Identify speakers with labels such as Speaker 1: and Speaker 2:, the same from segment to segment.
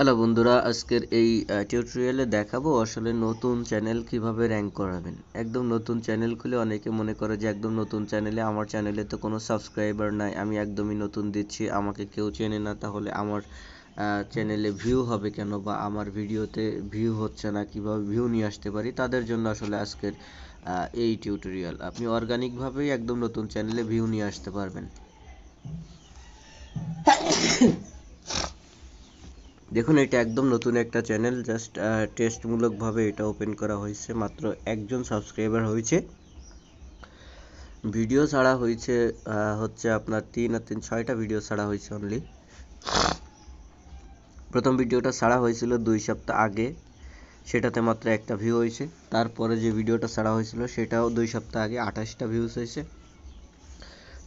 Speaker 1: Hello বন্ধুরা, আজকের এই টিউটোরিয়ালে দেখাবো আসলে নতুন চ্যানেল কীভাবে র্যাঙ্ক করাবেন। একদম নতুন চ্যানেল খুলে অনেকে মনে করে যে একদম নতুন চ্যানেলে আমার চ্যানেলে তো কোনো সাবস্ক্রাইবার নাই, আমি একদমই নতুন দিচ্ছি, আমাকে কেউ চেনে না, তাহলে আমার চ্যানেলে ভিউ হবে কেন বা আমার ভিডিওতে ভিউ হচ্ছে না, কীভাবে ভিউ নিয়ে আসতে পারি, তাদের জন্য আসলে আজকের এই টিউটোরিয়াল আপনি অর্গানিকভাবেই একদম নতুন চ্যানেলে ভিউ নিয়ে আসতে পারবেন। দেখুন, এটা একদম নতুন একটা চ্যানেল জাস্ট টেস্টমূলকভাবে এটা ওপেন করা হয়েছে, মাত্র একজন সাবস্ক্রাইবার হয়েছে। ভিডিও ছাড়া হয়েছে হচ্ছে আপনার তিন আর তিন, ছয়টা ভিডিও ছাড়া হয়েছে অনলি প্রথম ভিডিওটা ছাড়া হয়েছিল দুই সপ্তাহ আগে, সেটাতে মাত্র একটা ভিউ হয়েছে। তারপরে যে ভিডিওটা ছাড়া হয়েছিল, সেটাও দুই সপ্তাহ আগে আঠাশটা ভিউজ হয়েছে।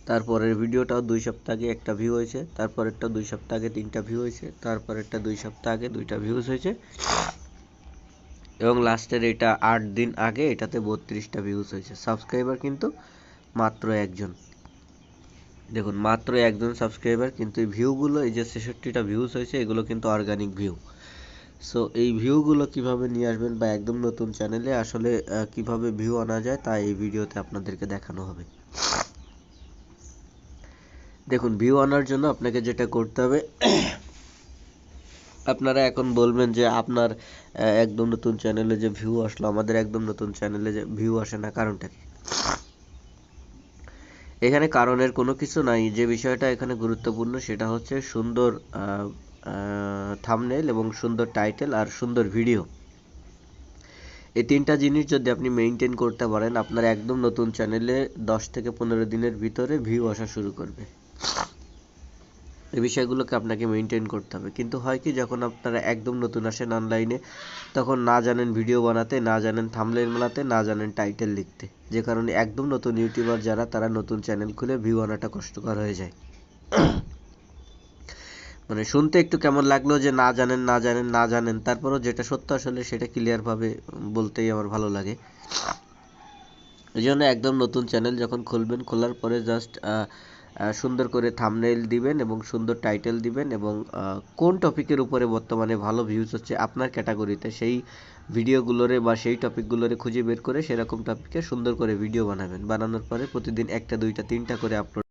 Speaker 1: তারপরের ভিডিওটাও দুই সপ্তাহ আগে একটা ভিউ হয়েছে, তারপরেরটা দুই সপ্তাহ আগে তিনটা ভিউ হয়েছে, তারপরেরটা দুই সপ্তাহ আগে দুইটা ভিউজ হয়েছে। এবং লাস্টের এটা আট দিন আগে এটাতে বত্রিশটা ভিউজ হয়েছে। সাবস্ক্রাইবার কিন্তু মাত্র একজন। দেখুন, মাত্র একজন সাবস্ক্রাইবার কিন্তু এই ভিউগুলো এই যে ছেষট্টিটা ভিউজ হয়েছে, এগুলো কিন্তু অর্গানিক ভিউ সো এই ভিউগুলো কীভাবে নিয়ে আসবেন বা একদম নতুন চ্যানেলে আসলে কীভাবে ভিউ আনা যায় তা এই ভিডিওতে আপনাদেরকে দেখানো হবে। দেখুন ভিউ আনার জন্য আপনাকে যেটা করতে হবে, আপনারা এখন বলবেন যে আপনার একদম নতুন চ্যানেলে যে ভিউ আসলো, আমাদের একদম নতুন চ্যানেলে যে ভিউ আসে না, কারণটা এখানে কারণের কোনো কিছু নাই, যে বিষয়টা এখানে গুরুত্বপূর্ণ সেটা হচ্ছে সুন্দর থামনেল এবং সুন্দর টাইটেল আর সুন্দর ভিডিও এই তিনটা জিনিস যদি আপনি মেনটেন করতে পারেন, আপনার একদম নতুন চ্যানেলে দশ থেকে পনেরো দিনের ভিতরে ভিউ আসা শুরু করবে। এই বিষয়গুলোকে আপনাকে মেনটেন করতে হবে। কিন্তু হয় কি, যখন আপনারা একদম নতুন আসেন অনলাইনে তখন না জানেন ভিডিও বানাতে, না জানেন থামলেন বানাতে, না জানেন টাইটেল লিখতে। যে কারণে একদম নতুন ইউটিউবার যারা, তারা নতুন চ্যানেল খুলে ভিউ আনাটা কষ্টকর হয়ে যায়। মানে শুনতে একটু কেমন লাগল যে না জানেন না জানেন না জানেন, তারপরও যেটা সত্য আসলে সেটা ক্লিয়ারভাবে বলতেই আমার ভালো লাগে। এই জন্য একদম নতুন চ্যানেল যখন খুলবেন, খোলার পরে জাস্ট সুন্দর করে থামনেল দিবেন এবং সুন্দর টাইটেল দিবেন এবং কোন টপিকের উপরে বর্তমানে ভালো ভিউজ হচ্ছে আপনার ক্যাটাগরিতে সেই ভিডিওগুলোরে বা সেই টপিকগুলোরে খুঁজে বের করে সেরকম টপিকে সুন্দর করে ভিডিও বানাবেন। বানানোর পরে প্রতিদিন একটা, দুইটা, তিনটা করে আপলোড